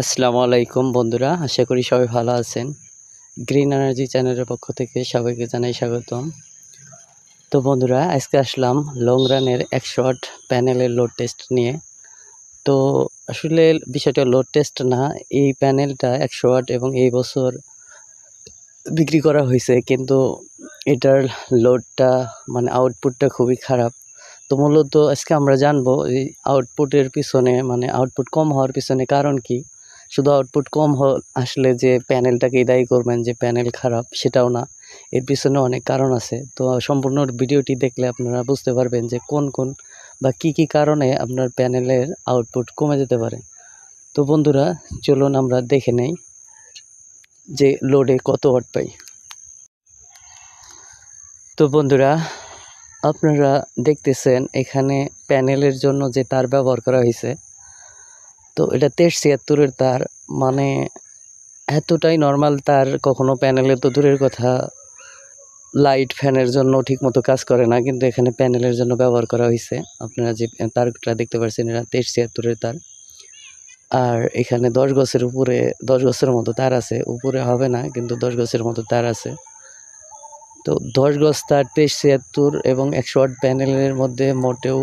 আসসালামু আলাইকুম বন্ধুরা, আশা করি সবাই ভালো আছেন। গ্রিন এনার্জি চ্যানেলের পক্ষ থেকে সবাইকে জানাই স্বাগতম। তো বন্ধুরা, আজকে আসলাম লং রানের একশো ওয়াট প্যানেলের লোড টেস্ট নিয়ে। তো আসলে বিষয়টা লোড টেস্ট না, এই প্যানেলটা একশো ওয়াট এবং এই বছর বিক্রি করা হয়েছে, কিন্তু এটার লোডটা মানে আউটপুটটা খুবই খারাপ। তো মূলত আজকে আমরা জানব এই আউটপুটের পিছনে মানে আউটপুট কম হওয়ার পিছনে কারণ কি। শুধু আউটপুট কম আসলে যে প্যানেলটাকেই দায়ী করবেন, যে প্যানেল খারাপ, সেটাও না। এর পিছনে অনেক কারণ আছে। তো সম্পূর্ণ ভিডিওটি দেখলে আপনারা বুঝতে পারবেন যে কোন কোন বা কি কি কারণে আপনার প্যানেলের আউটপুট কমে যেতে পারে। তো বন্ধুরা, চলুন আমরা দেখে নেই যে লোডে কত ওয়াট পাই। তো বন্ধুরা, আপনারা দেখতেছেন এখানে প্যানেলের জন্য যে তার ব্যবহার করা হয়েছে। তো এটা তেইশ ছিয়াত্তরের তার মানে এতটাই নর্মাল তার, কখনো প্যানেলে তো দূরের কথা। লাইট ফ্যানের জন্য ঠিকমতো কাজ করে না, কিন্তু এখানে প্যানেলের জন্য ব্যবহার করা হয়েছে আপনারা যে তারটা দেখতে পাচ্ছেন এটা তেইশ ছিয়াত্তরের তার। আর এখানে দশ গছের উপরে, দশ গছের মতো তার আছে। উপরে হবে না, কিন্তু দশ গছের মতো তার আছে। তো দশ গজ তার তেইশ ছিয়াত্তর এবং একশো আট প্যানেলের মধ্যে মোটেও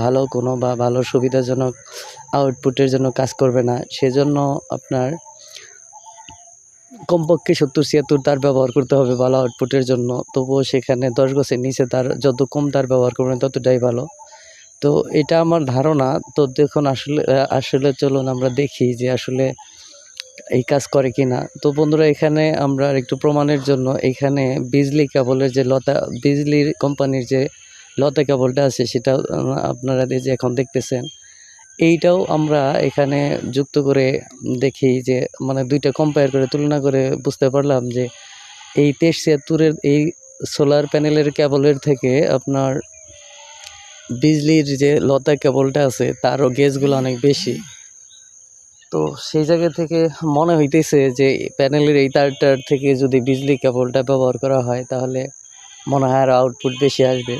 ভালো কোনো বা ভালো সুবিধাজনক আউটপুটের জন্য কাজ করবে না। সেজন্য আপনার কমপক্ষে সত্তর, ছিয়াত্তর তার ব্যবহার করতে হবে ভালো আউটপুটের জন্য। তবুও সেখানে দশ গছের নিচে তার যত কম তার ব্যবহার করবেন, ততটাই ভালো। তো এটা আমার ধারণা। তো দেখুন, আসলে আসলে চলুন আমরা দেখি যে আসলে এই কাজ করে কি না তো বন্ধুরা, এখানে আমরা একটু প্রমাণের জন্য, এখানে বিজলি কেবলের যে লতা, বিজলির কোম্পানির যে লতা কেবলটা আছে সেটা আহ, আপনারা যে এখন দেখতেছেন এইটাও আমরা এখানে যুক্ত করে দেখি যে মানে দুইটা কম্পেয়ার করে তুলনা করে বুঝতে পারলাম যে এই তেইশ ছিয়াত্তরের এই সোলার প্যানেলের কেবলের থেকে আপনার বিজলির যে লতা কেবলটা আছে তারও গেজগুলো অনেক বেশি। তো সেই জায়গা থেকে মনে হইতেছে যে প্যানেলের এই তারটার থেকে যদি বিজলি কেবলটা ব্যবহার করা হয় তাহলে মনে হয় আরও আউটপুট বেশি আসবে।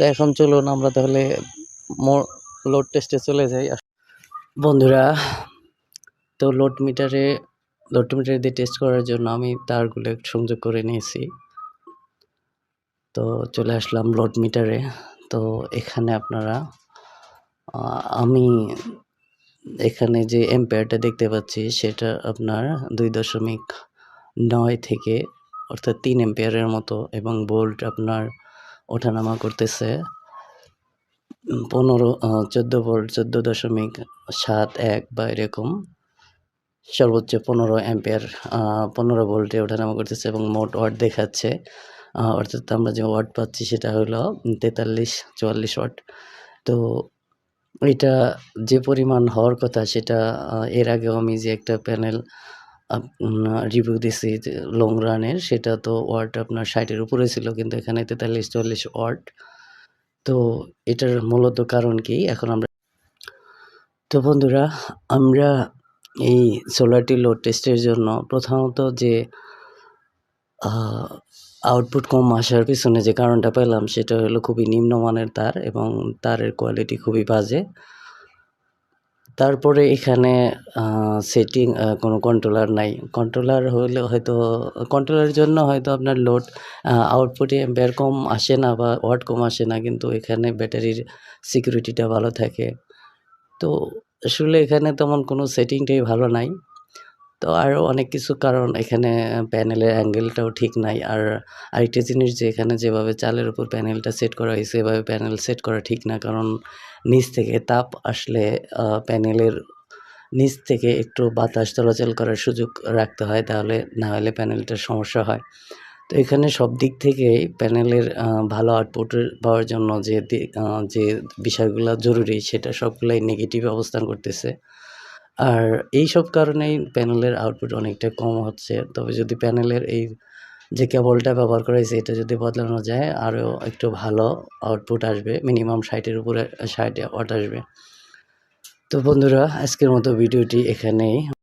তো এখন চলুন আমরা তাহলে লোড টেস্টে চলে যাই। বন্ধুরা, তো লোড মিটারে লোড মিটার দিয়ে টেস্ট করার জন্য আমি তারগুলো সংযোগ করে নিয়েছি। তো চলে আসলাম লোড মিটারে তো এখানে আপনারা আমি এখানে যে এম্পায়ারটা দেখতে পাচ্ছি, সেটা আপনার দুই দশমিক নয় থেকে অর্থাৎ তিন এম্পায়ারের মতো এবং বোল্ট আপনার ওঠানামা করতেছে। পনেরো চোদ্দ ভোল্ট, চোদ্দ দশমিক সাত এক বা এরকম। সর্বোচ্চ পনেরো অ্যাম্পিয়ার পনেরো ভোল্টে ওঠানামা করতেছে এবং মোট ওয়াট দেখাচ্ছে। অর্থাৎ আমরা যে ওয়াট পাচ্ছি সেটা হলো তেতাল্লিশ, চুয়াল্লিশ ওয়াট। তো এটা যে পরিমাণ হওয়ার কথা সেটা এর আগেও আমি যে একটা প্যানেল রিভিউ দিছি লং রানের সেটা তো ওয়ার্ড আপনার ষাটের উপরে ছিল, কিন্তু এখানে তেতাল্লিশ, চল্লিশ ওয়ার্ড তো এটার মূলত কারণ কি? এখন আমরা তো বন্ধুরা, আমরা এই সোলারটি লোড টেস্টের জন্য প্রথমত যে আউটপুট কম আসার পিছনে যে কারণটা পেলাম, সেটা হলো খুবই নিম্নমানের তার এবং তারের কোয়ালিটি খুবই বাজে। তারপরে এখানে সেটিং কোনো কন্ট্রোলার নাই। কন্ট্রোলার হলে হয়তো কন্ট্রোলারের জন্য হয়তো আপনার লোড আউটপুটে বের কম আসে না বা ওয়াট কম আসে না, কিন্তু এখানে ব্যাটারির সিকিউরিটিটা ভালো থাকে। তো আসলে এখানে তেমন কোনো সেটিংটাই ভালো নাই। তো আরও অনেক কিছু কারণ। এখানে প্যানেলের অ্যাঙ্গেলটাও ঠিক নাই। আর আরেকটা জিনিস যে এখানে যেভাবে চালের উপর প্যানেলটা সেট করা হয়েছে, এভাবে প্যানেল সেট করা ঠিক না। কারণ নিচ থেকে তাপ আসলে প্যানেলের নিচ থেকে একটু বাতাস চলাচল করার সুযোগ রাখতে হয়। তাহলে, না হলে প্যানেলটার সমস্যা হয়। তো এখানে সব দিক থেকেই প্যানেলের ভালো আউটপুট পাওয়ার জন্য যে যে বিষয়গুলো জরুরি, সেটা সবগুলোই নেগেটিভ অবস্থান করতেছে। আর এই সব কারণেই প্যানেলের আউটপুট অনেকটা কম হচ্ছে। তবে যদি প্যানেলের এই যে কেবলটা ব্যবহার করা হয়েছে, এটা যদি বদলানো যায়, আরও একটু ভালো আউটপুট আসবে। মিনিমাম ষাটের উপরে ষাট ওয়াট আসবে। তো বন্ধুরা, আজকের মতো ভিডিওটি এখানেই।